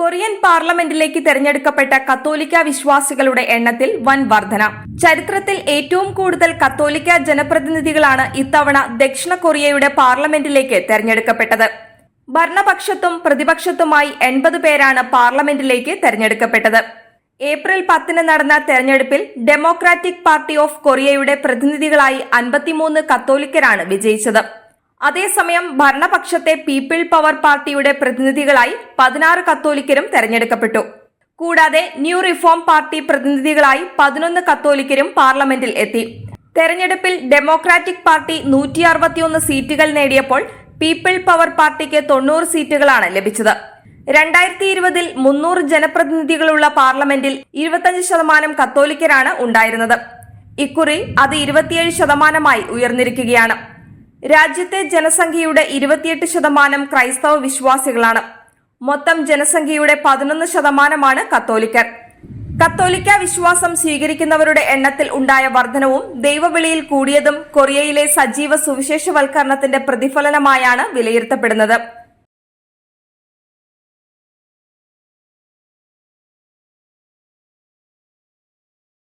Korean പാർലമെന്റിലേക്ക് തെരഞ്ഞെടുക്കപ്പെട്ട കത്തോലിക്ക വിശ്വാസികളുടെ എണ്ണത്തിൽ വൻ വർധന. ചരിത്രത്തിൽ ഏറ്റവും കൂടുതൽ കത്തോലിക്ക ജനപ്രതിനിധികളാണ് ഇത്തവണ ദക്ഷിണ കൊറിയയുടെ പാർലമെന്റിലേക്ക് തെരഞ്ഞെടുക്കപ്പെട്ടത്. ഭരണപക്ഷത്തും പ്രതിപക്ഷത്തുമായി എൺപത് പേരാണ് പാർലമെന്റിലേക്ക് തെരഞ്ഞെടുക്കപ്പെട്ടത്. ഏപ്രിൽ പത്തിന് നടന്ന തെരഞ്ഞെടുപ്പിൽ ഡെമോക്രാറ്റിക് പാർട്ടി ഓഫ് കൊറിയയുടെ പ്രതിനിധികളായി അൻപത്തിമൂന്ന് കത്തോലിക്കരാണ് വിജയിച്ചത്. അതേസമയം ഭരണപക്ഷത്തെ പീപ്പിൾ പവർ പാർട്ടിയുടെ പ്രതിനിധികളായി പതിനാറ് കത്തോലിക്കരും തെരഞ്ഞെടുക്കപ്പെട്ടു. കൂടാതെ ന്യൂ റിഫോം പാർട്ടി പ്രതിനിധികളായി പതിനൊന്ന് കത്തോലിക്കരും പാർലമെന്റിൽ എത്തി. തെരഞ്ഞെടുപ്പിൽ ഡെമോക്രാറ്റിക് പാർട്ടി നൂറ്റി അറുപത്തിയൊന്ന് സീറ്റുകൾ നേടിയപ്പോൾ പീപ്പിൾ പവർ പാർട്ടിക്ക് തൊണ്ണൂറ് സീറ്റുകളാണ് ലഭിച്ചത്. രണ്ടായിരത്തി ഇരുപതിൽ മുന്നൂറ് ജനപ്രതിനിധികളുള്ള പാർലമെന്റിൽ ഇരുപത്തഞ്ച് ശതമാനം കത്തോലിക്കരാണ് ഉണ്ടായിരുന്നത്. ഇക്കുറി അത് ഇരുപത്തിയേഴ് ശതമാനമായി ഉയർന്നിരിക്കുകയാണ്. രാജ്യത്തെ ജനസംഖ്യയുടെ ഇരുപത്തിയെട്ട് ശതമാനം ക്രൈസ്തവ വിശ്വാസികളാണ്. മൊത്തം ജനസംഖ്യയുടെ പതിനൊന്ന് ശതമാനമാണ് കത്തോലിക്കർ. കത്തോലിക്ക വിശ്വാസം സ്വീകരിക്കുന്നവരുടെ എണ്ണത്തിൽ ഉണ്ടായ വർധനവും ദൈവവിളിയിൽ കൂടിയതും കൊറിയയിലെ സജീവ സുവിശേഷവൽക്കരണത്തിന്റെ പ്രതിഫലനമായാണ് വിലയിരുത്തപ്പെടുന്നത്.